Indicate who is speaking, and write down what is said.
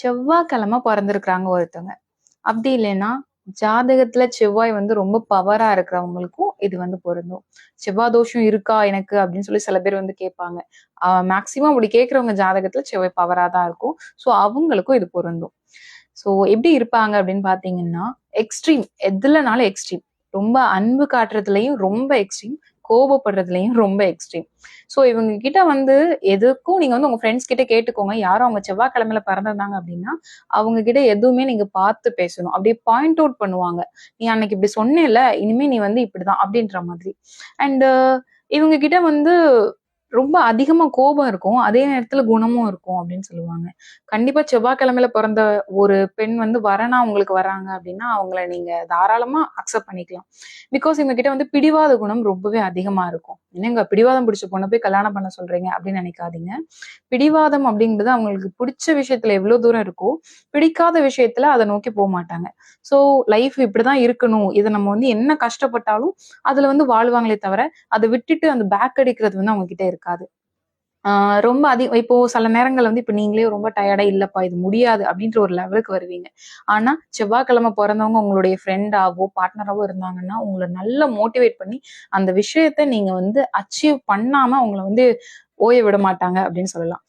Speaker 1: செவ்வாய்க்கிழமை பிறந்திருக்கிறாங்க ஒருத்தவங்க. அப்படி இல்லைன்னா ஜாதகத்துல செவ்வாய் வந்து ரொம்ப பவரா இருக்கிறவங்களுக்கும் இது வந்து பொருந்தும். செவ்வாய் தோஷம் இருக்கா எனக்கு அப்படின்னு சொல்லி சில பேர் வந்து கேட்பாங்க. மேக்சிமம் அப்படி கேட்கறவங்க ஜாதகத்துல செவ்வாய் பவரா தான் இருக்கும். ஸோ அவங்களுக்கும் இது பொருந்தும். ஸோ எப்படி இருப்பாங்க அப்படின்னு பாத்தீங்கன்னா எக்ஸ்ட்ரீம் எதுலனாலும் எக்ஸ்ட்ரீம் ரொம்ப அன்பு காட்டுறதுலயும் ரொம்ப எக்ஸ்ட்ரீம் கோபப்படுறதுலையும் ரொம்ப எக்ஸ்ட்ரீம் ஸோ இவங்க கிட்ட வந்து எதுக்கும் நீங்க வந்து உங்க ஃப்ரெண்ட்ஸ் கிட்ட கேட்டுக்கோங்க. யாரும் அவங்க செவ்வாய்க்கிழமையில பிறந்திருந்தாங்க அப்படின்னா அவங்க கிட்ட எதுவுமே நீங்க பார்த்து பேசணும். அப்படியே பாயிண்ட் அவுட் பண்ணுவாங்க. நீ அன்னைக்கு இப்படி சொன்னேல இனிமே நீ வந்து இப்படிதான் அப்படின்ற மாதிரி. அண்ட் இவங்க கிட்ட வந்து ரொம்ப அதிகமா கோபம் இருக்கும். அதே நேரத்துல குணமும் இருக்கும் அப்படின்னு சொல்லுவாங்க. கண்டிப்பா செவ்வாய்க்கிழமையில பிறந்த ஒரு பெண் வந்து வரனா உங்களுக்கு வராங்க அப்படின்னா அவங்கள நீங்க தாராளமா அக்செப்ட் பண்ணிக்கலாம். பிகாஸ் இவங்க கிட்ட வந்து பிடிவாத குணம் ரொம்பவே அதிகமா இருக்கும். என்னங்க பிடிவாதம் பிடிச்ச பொண்ணை போய் கல்யாணம் பண்ண சொல்றீங்க அப்படின்னு நினைக்காதீங்க. பிடிவாதம் அப்படிங்கிறது அவங்களுக்கு பிடிச்ச விஷயத்துல எவ்வளவு தூரம் இருக்கோ பிடிக்காத விஷயத்துல அதை நோக்கி போக மாட்டாங்க. ஸோ லைஃப் இப்படிதான் இருக்கணும். இதை நம்ம வந்து என்ன கஷ்டப்பட்டாலும் அதுல வந்து வாழ்வாங்களே தவிர அதை விட்டுட்டு அந்த பேக் அடிக்கிறது வந்து அவங்க கிட்ட இருக்காது. ரொம்ப அதிக இப்போ சில நேரங்கள் வந்து இப்போ நீங்களே ரொம்ப டயர்டா இல்லப்பா இது முடியாது அப்படின்ற ஒரு லெவலுக்கு வருவீங்க. ஆனா செவ்வாய்க்கிழமை பிறந்தவங்க உங்களுடைய ஃப்ரெண்டாவோ பார்ட்னராவோ இருந்தாங்கன்னா உங்களை நல்லா மோட்டிவேட் பண்ணி அந்த விஷயத்த நீங்க வந்து அச்சீவ் பண்ணாம உங்களை வந்து ஓய விட மாட்டாங்க அப்படின்னு சொல்லலாம்.